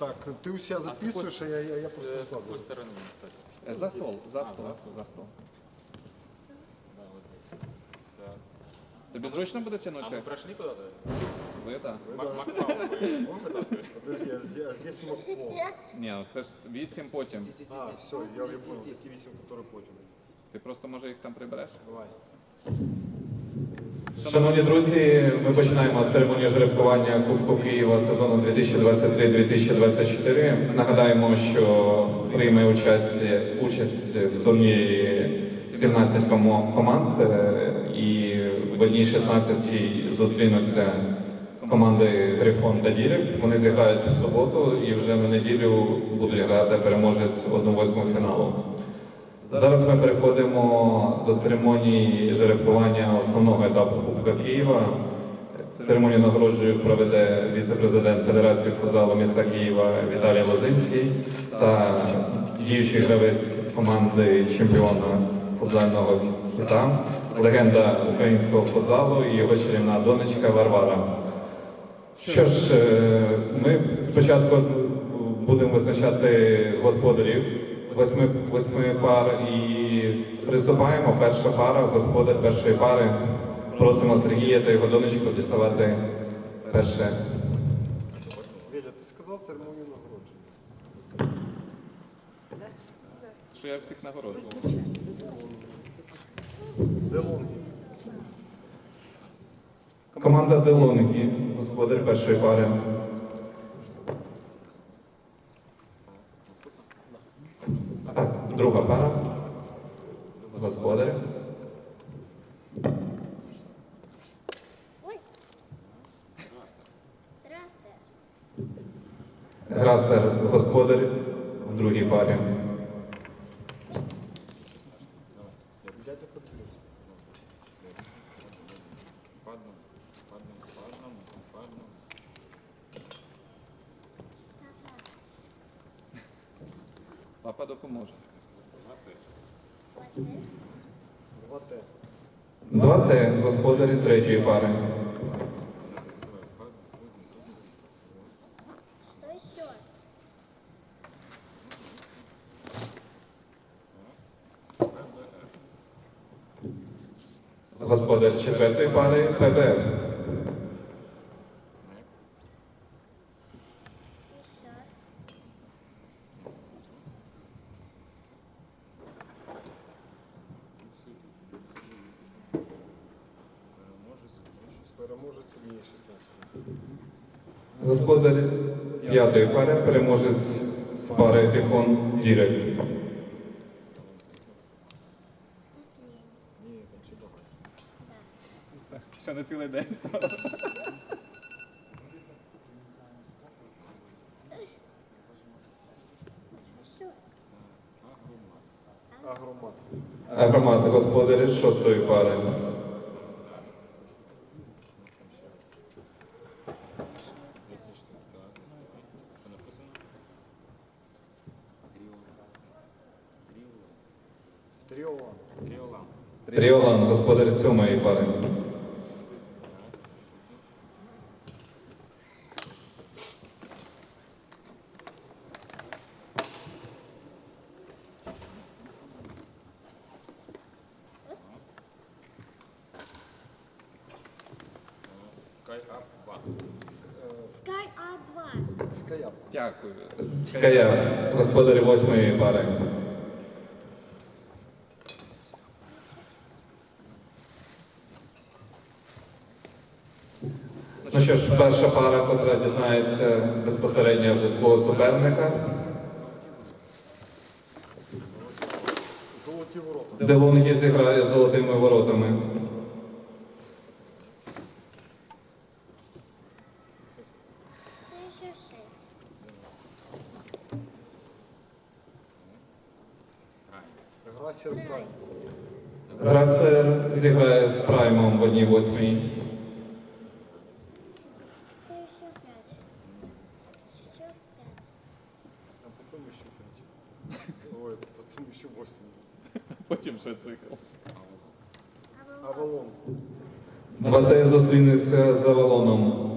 Так, ты у себя записываешь, а я, я, я С просто э, какой выкладываю. стороны мне стать? Е, За стол, за стол, за стол. Да, вот здесь. Так. Тобі зручно буде А мы тягнутися? прошли куда-то? Ви так. Мак- Макмау вы он вытаскивает? Подожди, а здесь, а здесь Макпол. Ні, ну це ж вісім потім. А, все, я уже понял, такие висим, которые потім. Ти просто може їх там прибереш? Давай. Шановні друзі, ми починаємо церемонію жеребкування Кубку Києва сезону 2023-2024. Нагадаємо, що прийме участь, участь в турнірі 17 команд, е, і в одній 16 зустрінуться команди Грифон та Дірект. Вони зіграють в суботу і вже на неділю будуть грати переможець 1-8 фіналу. Зараз ми переходимо до церемонії жеребкування основного етапу Кубка Києва. Церемонію нагороджую проведе віце-президент Федерації футзалу міста Києва Віталій Лозинський та діючий гравець команди чемпіона футзального хіта, легенда українського футзалу і його чарівна донечка Варвара. Що ж, е, ми спочатку будемо визначати господарів восьми, восьми пар і приступаємо. Перша пара, господар першої пари. Просимо Сергія та його донечку діставати перше. Веля, ты сказал церемонию нагородження? Що я всіх нагороджував. Команда Делонгі, господар першої пари. Так, друга пара. Господар. Ой. Трасса. Грасер господар в другій парі. Папа допоможе. Два Т. Два Т, господарі третьої пари. Что еще? Еще. Переможець однієї 16. Господар п'ятої пари переможець з пари Тифон Дірект. Последний. Ні, там ще багато. Да. Ще на цілий день. Агромат. Агромат господар шостої пари. Тріолан. Триолан. Тріолан, господар сьомої пари. Sky Up 2. Sky A2. Скаяп. Дякую. Ская, господар восьмої пари. Ну що ж, перша пара, котра дізнається безпосередньо вже свого суперника. Золоті ворота. Делонгі зіграє з золотими воротами. Это еще шесть. Грасер Прайм. Грасер зіграє з праймом в одній восьмій. Пять. Еще пять. А потім ще 5. Ой, потім ще 8. Потім ще цикл. Авалон. Авалон. Два Т зустрінеться з Авалоном.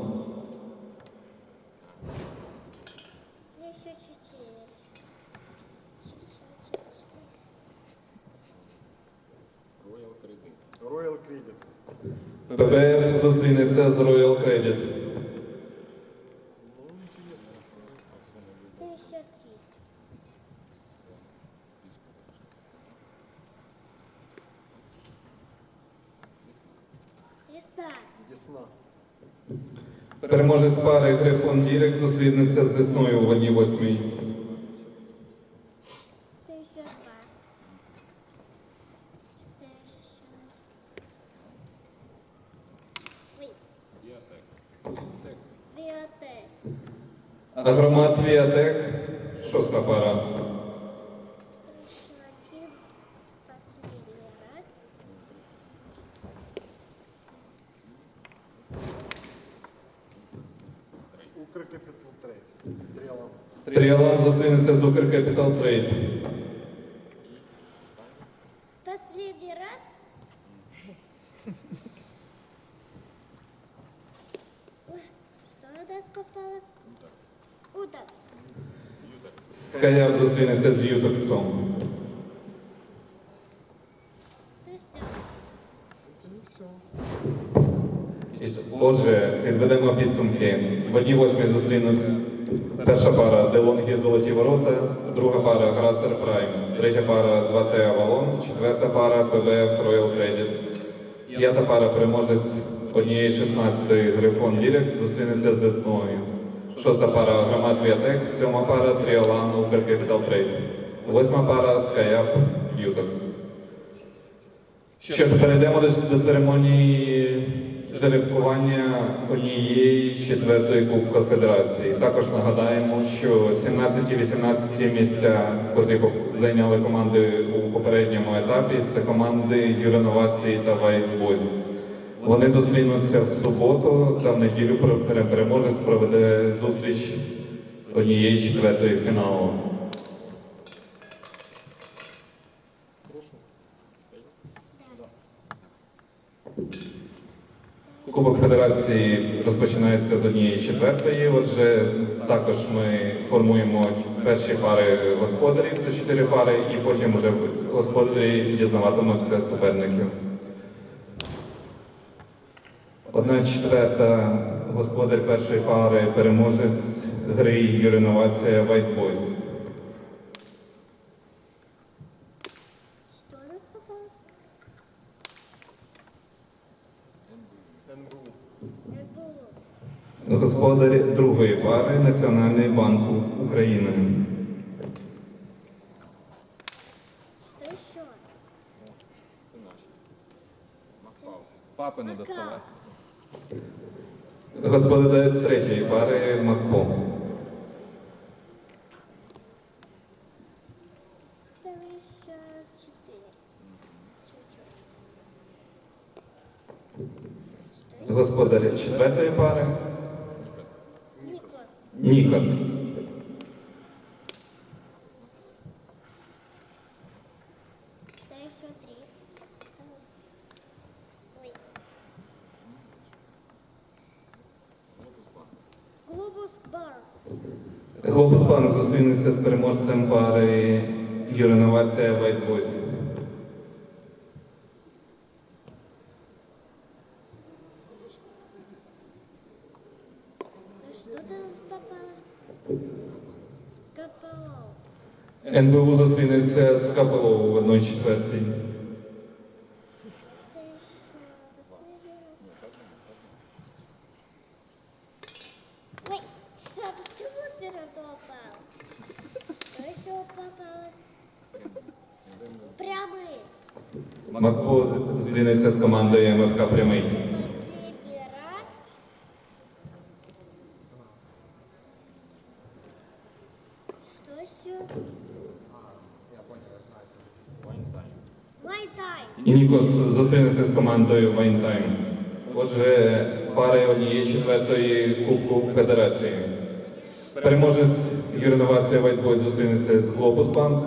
Royal Credit. ПБФ зустрінеться з Royal Credit. Десна. Переможець пари Грифон Дірек зустрінеться з Десною в одній восьмій. Агромат Віатек, шоста пара. Еще один. Последний раз. Укркапитал Трейд. Трелом. Тріалан зустрінеться з Укр Capital Trade. Последний раз. Ой, Что у нас попалось? Удакс. Скаяв зустрінеться з все. Отже, підведемо підсумки. В одній восьмій зустрінуть перша пара Делонгі Золоті Ворота, друга пара Грасер Прайм, третя пара 2Т Авалон, четверта пара ПВФ Royal Credit. П'ята пара переможець однієї 16-ї Грифон Дірект зустрінеться з Десною. Шоста пара Громад Віатек, сьома пара Тріолан Укр Capital Trade. Восьма пара Скаяп Ютокс. Що ж, перейдемо до, церемонії жеребкування однієї четвертої Кубка Федерації. Також нагадаємо, що 17 і 18 місця, котрі зайняли команди у попередньому етапі, це команди Юреновації та Вайтбойс. Вони зустрінуться в суботу та в неділю пер- переможець проведе зустріч однієї четвертої фіналу. Кубок Федерації розпочинається з однієї четвертої. Отже, також ми формуємо перші пари господарів, це чотири пари, і потім вже господарі дізнаватимуться суперників. Одна четверта господар першої пари переможець гри Юриновація White Boys. Господар другої пари Національний банк України. Папи не доставай. Господар третьої пари МакПо. Господар четвертої пари. Нікос. Да еще три. Осталось. Ой. Глобус банк. Глобус банк. Глобус Банк зустрінеться з переможцем пари Юриновація? КПО. НБУ зустрінеться з КПО в 1 четвертій. Это еще последний раз. Ой, что, сюда попал? Что еще попалось? Прямые. МакПо зустрінеться з командою МФК Прямий. Последний раз. Что еще? І Нікос зустрінеться з командою Вайнтайм. Отже, пари однієї четвертої Кубку Федерації. Переможець Юриновація Boys зустрінеться з Глобус Банк.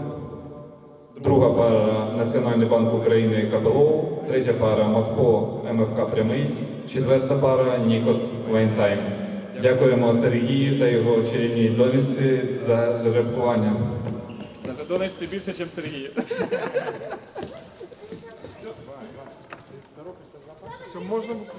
Друга пара Національний банк України КПЛО, третя пара МАКПО МФК Прямий, четверта пара Нікос Вайнтайм. Дякуємо Сергію та його чарівній донечці за жеребкування. Донечці більше, ніж Сергій. Все, можна виключати.